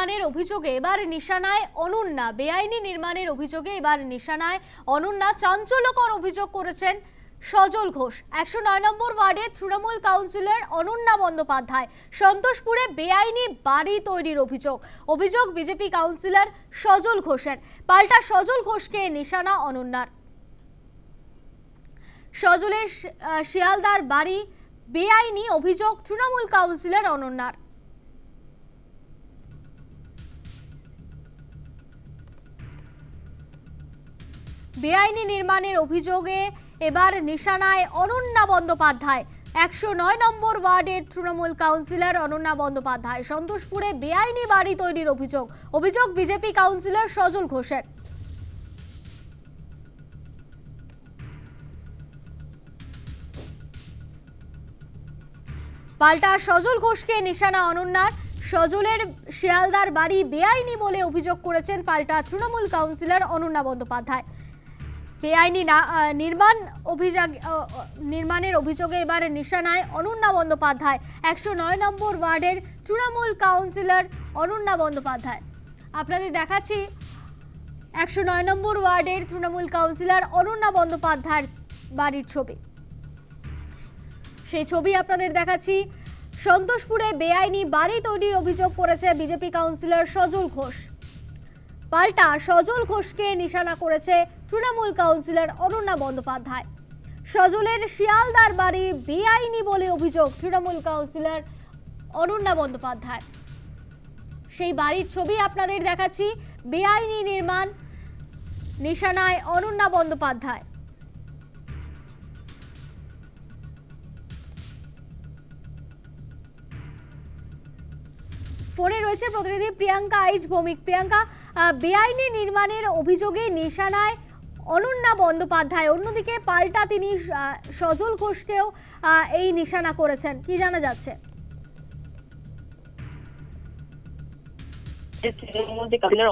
নির্মাণের অভিযোগে এবার নিশানায় অনন্যা। বেআইনি নির্মাণের অভিযোগে এবার নিশানায় অনন্যা চাঞ্চল্যকর অভিযোগ করেছেন সজল ঘোষ। একশো নয় নম্বর ওয়ার্ডে তৃণমূল কাউন্সিলর অনন্যা বন্দ্যোপাধ্যায়। সন্তোষপুরে বেআইনি বাড়ি তৈরির অভিযোগ। অভিযোগ বিজেপি কাউন্সিলর সজল ঘোষের। পাল্টা সজল ঘোষকে নিশানা অনন্যার। সজলের শিয়ালদার বাড়ি। বেআইনি অভিযোগ তৃণমূল কাউন্সিলর অনন্যার। বেআইনি নির্মাণের অভিযোগে এবার নিশানায় অনন্যা বন্দ্যোপাধ্যায়। একশো নয় নম্বর ওয়ার্ডের তৃণমূল কাউন্সিলর অনন্যা বন্দ্যোপাধ্যায়। সন্তোষপুরে বেআইনি বাড়ি তৈরির অভিযোগ। অভিযোগ বিজেপি কাউন্সিলর সজল ঘোষের। পাল্টা সজল ঘোষকে নিশানা অনন্যার। সজলের শিয়ালদার বাড়ি বেআইনি বলে অভিযোগ করেছেন পাল্টা তৃণমূল কাউন্সিলর অনন্যা বন্দ্যোপাধ্যায়। বেআইনি নির্মাণ অভিযোগ নির্মাণের অভিযোগে এবার নিশানায় অনন্যা বন্দ্যোপাধ্যায়। একশো নয় নম্বর ওয়ার্ডের তৃণমূল কাউন্সিলর অনন্যা বন্দ্যোপাধ্যায়। আপনাদের দেখাচ্ছি একশো নয় নম্বর ওয়ার্ডের তৃণমূল কাউন্সিলর অনন্যা বন্দ্যোপাধ্যায়ের বাড়ির ছবি। সেই ছবি আপনাদের দেখাচ্ছি। সন্তোষপুরে বেআইনি বাড়ি তৈরির অভিযোগ করেছে বিজেপি কাউন্সিলর সজল ঘোষ। পাল্টা সজল ঘোষকে নিশানা করেছে তৃণমূল কাউন্সিলর অনন্যা বন্দ্যোপাধ্যায়। সজলের শিয়ালদার বাড়ি বেআইনি বলে অভিযোগ তৃণমূল কাউন্সিলর অনন্যা বন্দ্যোপাধ্যায়। সেই বাড়ির ছবি আপনাদের দেখাচ্ছি, বেআইনি নির্মাণ নিশানায় অনন্যা বন্দ্যোপাধ্যায়। ফোনে রয়েছে প্রতিনিধি প্রিয়াঙ্কা আইজ ভৌমিক। প্রিয়াঙ্কা বেআইনি নির্মাণের অভিযোগে নিশানায় অনন্যা বন্দ্যোপাধ্যায়। অন্যদিকে পাল্টা তিনি সজল ঘোষকেও এই নিশানা করেছেন। কি জানা যাচ্ছে?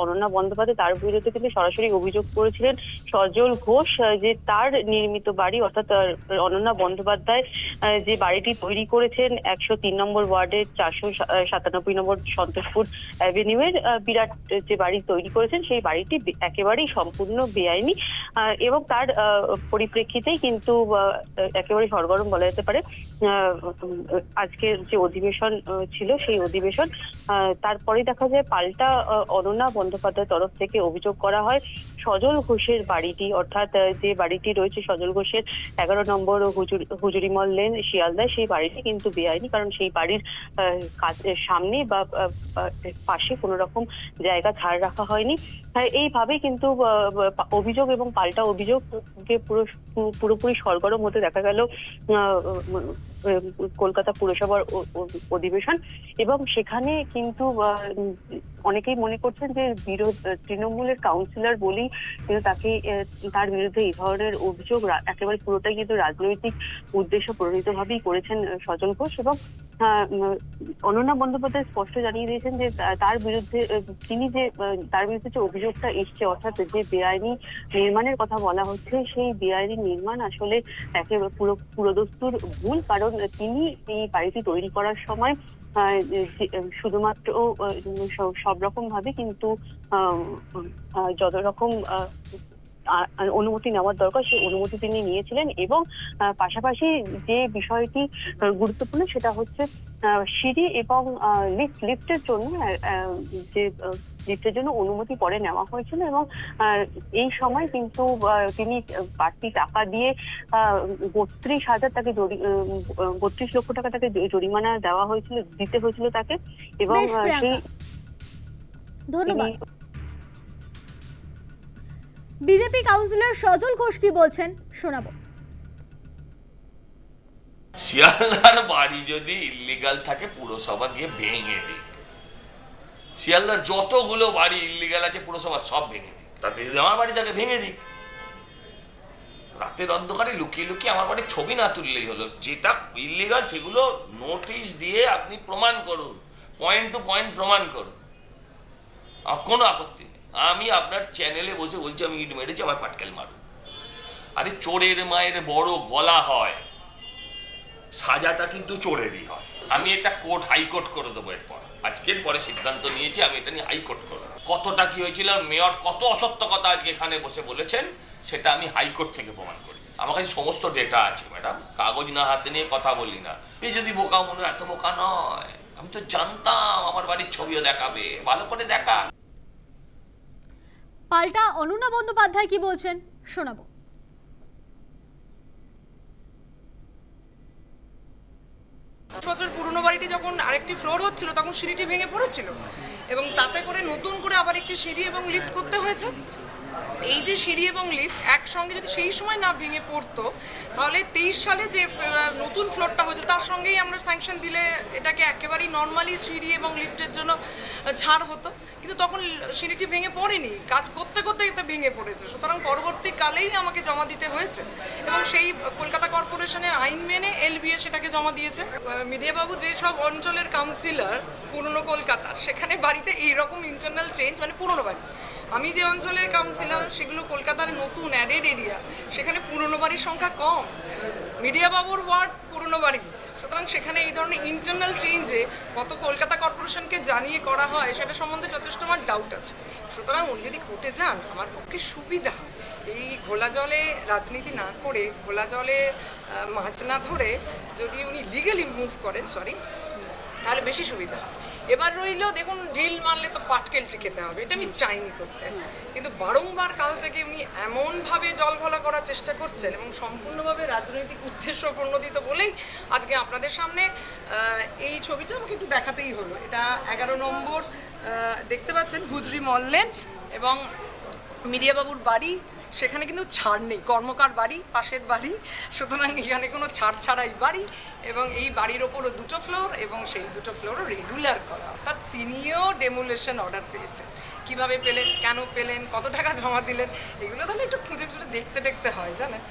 অনন্যা বন্দ্যোপাধ্যায়, তার বিরুদ্ধে কিন্তু সরাসরি অভিযোগ করেছিলেন সজল ঘোষ যে তার নির্মিত বাড়ি, অর্থাৎ অনন্যা বন্দ্যোপাধ্যায় যে বাড়িটি তৈরি করেছেন একশো তিন নম্বর ওয়ার্ডের চারশো সাতানব্বই নম্বর সন্তোষপুর অ্যাভিনিউয়ের বিরাট, যে বাড়ি তৈরি করেছেন সেই বাড়িটি একেবারেই সম্পূর্ণ বেআইনি। এবং তার পরিপ্রেক্ষিতেই কিন্তু একেবারে সরগরম বলা যেতে পারে আজকের যে অধিবেশন ছিল সেই অধিবেশন তারপরে দেখা যায় পাল্টা অনন্যা বন্দ্যোপাধ্যায়ের তরফ থেকে অভিযোগ করা হয়, সজল ঘোষের বাড়িটি, অর্থাৎ যে বাড়িটি রয়েছে সজল ঘোষের এগারো নম্বর হুজুর হুজুরিমল লেন শিয়ালদায়, সেই বাড়িটি কিন্তু বেআইনি কারণ সেই বাড়ির সামনে বা পাশে কোনো রকম জায়গা ছাড় রাখা হয়নি। এইভাবে কিন্তু অভিযোগ এবং পাল্টা অভিযোগ পুরো, পুরোপুরি সরগরম হতে দেখা গেল। কলকাতা পুরসভার অধিবেশন এবং সেখানে কিন্তু অনেকেই মনে করছেন যে বিরোধ তৃণমূলের কাউন্সিলর বলেই কিন্তু তাকে তার বিরুদ্ধে এই ধরনের অভিযোগ একেবারে পুরোটাই কিন্তু রাজনৈতিক উদ্দেশ্য প্রণীতভাবেই করেছেন স্বজন ঘোষ এবং অনন্যা বন্দ্যোপাধ্যায় স্পষ্ট জানিয়ে দিয়েছেন যে তার বিরুদ্ধে তিনি যে তার বিরুদ্ধে যে অভিযোগটা এসছে, অর্থাৎ যে বেআইনি নির্মাণের কথা বলা হচ্ছে, সেই বেআইনি নির্মাণ আসলে একেবারে পুরো, পুরোদস্তুর ভুল, কারণ তিনি এই বাড়িটি তৈরি করার সময় শুধুমাত্র সব- রকম ভাবে কিন্তু যত রকম অনুমতি নেওয়ার দরকার সেই অনুমতি তিনি নিয়েছিলেন এবং পাশাপাশি যে বিষয়টি গুরুত্বপূর্ণ সেটা হচ্ছে সিঁড়ি এবং লিফট লিফটের জন্য যে লিফটের জন্য অনুমতি পরে নেওয়া হয়েছিল এবং এই সময় কিন্তু তিনি বাড়তি টাকা দিয়ে বত্রিশ হাজার তাকে বত্রিশ লক্ষ টাকা তাকে জরিমানা দেওয়া হয়েছিল দিতে হয়েছিল তাকে এবং। সেই ধন্যবাদ বিজেপি কাউন্সিলর সজল ঘোষ কি বলছেন? শোনাবো। শিয়ালদার বাড়ি যদি ইল্লিগাল থাকে, পুরসভা গিয়ে ভেঙে দিক। শিয়ালদার যতগুলো বাড়ি ইল্লিগাল আছে, পুরসভা সব ভেঙে দিক। তাতে যদি আমার বাড়ি থাকে ভেঙে দিক। রাতের অন্ধকারে লুকিয়ে লুকিয়ে আমার বাড়ির ছবি না তুললেই হলো। যেটা ইল্লিগাল সেগুলো নোটিশ দিয়ে আপনি প্রমাণ করুন। পয়েন্ট টু পয়েন্ট প্রমাণ করুন। কোনো আপত্তি নেই। আমি আপনার চ্যানেলে বসে বলছি, আমি ইট মেরেছি আমার পাটকেল মারুন আরে চোরের মায়ের বড় গলা হয়। সাজাটা কিন্তু চোরেরই হয়। আমি এটা কোর্ট হাইকোর্ট করে দেবো এরপর। আজকের পরে সিদ্ধান্ত নিয়েছি, আমি এটা নিয়ে হাইকোর্ট করব। কতটা কি হয়েছিল, মেয়র কত অসত্য কথা আজকে এখানে বসে বলেছেন, সেটা আমি হাইকোর্ট থেকে প্রমাণ করি। আমার কাছে সমস্ত ডেটা আছে ম্যাডাম কাগজ না হাতে নিয়ে কথা বলি না। এ যদি বোকা মনে এত বোকা নয়। আমি তো জানতাম, আমার বাড়ির ছবিও দেখাবে। ভালো করে দেখা পাল্টা অনুনা বন্দ্যোপাধ্যায় কি বলছেন? শোনাবো। বছর পুরনো বাড়িটি যখন আরেকটি ফ্লোর হচ্ছিল, তখন সিঁড়িটি ভেঙে পড়েছিল। এবং তাতে করে নতুন করে আবার একটি সিঁড়ি এবং লিফট করতে হয়েছে। এই যে সিঁড়ি এবং লিফট একসঙ্গে যদি সেই সময় না ভেঙে পড়তো তাহলে তেইশ সালে যে নতুন ফ্লোরটা হয়েছে, তার সঙ্গেই আমরা স্যাংশন দিলে এটাকে একেবারেই নর্মালি সিঁড়ি এবং লিফটের জন্য ছাড় হতো। কিন্তু তখন সিঁড়িটি ভেঙে পড়েনি। কাজ করতে করতে এটা ভেঙে পড়েছে। সুতরাং পরবর্তীকালেই আমাকে জমা দিতে হয়েছে। এবং সেই কলকাতা কর্পোরেশনের আইন মেনে এলবিএ সেটাকে জমা দিয়েছে। মিডিয়াবাবু যেসব অঞ্চলের কাউন্সিলর পুরনো কলকাতার সেখানে বাড়িতে এইরকম ইন্টারনাল চেঞ্জ মানে পুরনো বাড়ি। আমি যে অঞ্চলের কাউন্সিলর সেগুলো কলকাতার নতুন অ্যাডেড এরিয়া সেখানে পুরনো বাড়ির সংখ্যা কম। মিডিয়াবাবুর ওয়ার্ড পুরনো বাড়ি। সুতরাং সেখানে এই ধরনের ইন্টারনাল চেঞ্জে কত কলকাতা কর্পোরেশনকে জানিয়ে করা হয়, সেটা সম্বন্ধে যথেষ্ট আমার ডাউট আছে। সুতরাং উনি যদি কোর্টে যান, আমার পক্ষে সুবিধা। এই ঘোলা জলে রাজনীতি না করে, ঘোলা জলে মাছ না ধরে যদি উনি লিগালি মুভ করেন সরি তাহলে বেশি সুবিধা হয় এবার রইল, দেখুন ড্রিল মারলে তো পাটকেলটি খেতে হবে, এটা আমি চাইনি করতে। কিন্তু বারংবার কাল থেকে উনি এমনভাবে জল ঘোলা করার চেষ্টা করছেন এবং সম্পূর্ণভাবে রাজনৈতিক উদ্দেশ্য প্রণোদিত বলেই আজকে আপনাদের সামনে এই ছবিটা আমাকে একটু দেখাতেই হলো। এটা এগারো নম্বর দেখতে পাচ্ছেন, হুজরি মল্লেন এবং মিডিয়াবাবুর বাড়ি। সেখানে কিন্তু ছাড় নেই। কর্মকার বাড়ি, পাশের বাড়ি, সুতরাং এখানে কোনো ছাড় ছাড়াই বাড়ি এবং এই বাড়ির ওপরও দুটো ফ্লোর এবং সেই দুটো ফ্লোরও রেগুলার করা। অর্থাৎ তিনিও ডেমোলেশন অর্ডার পেয়েছেন। কীভাবে পেলেন, কেন পেলেন, কত টাকা জমা দিলেন, এগুলো তাহলে একটু খুঁজে খুঁজে দেখতে দেখতে হয়, জানেন?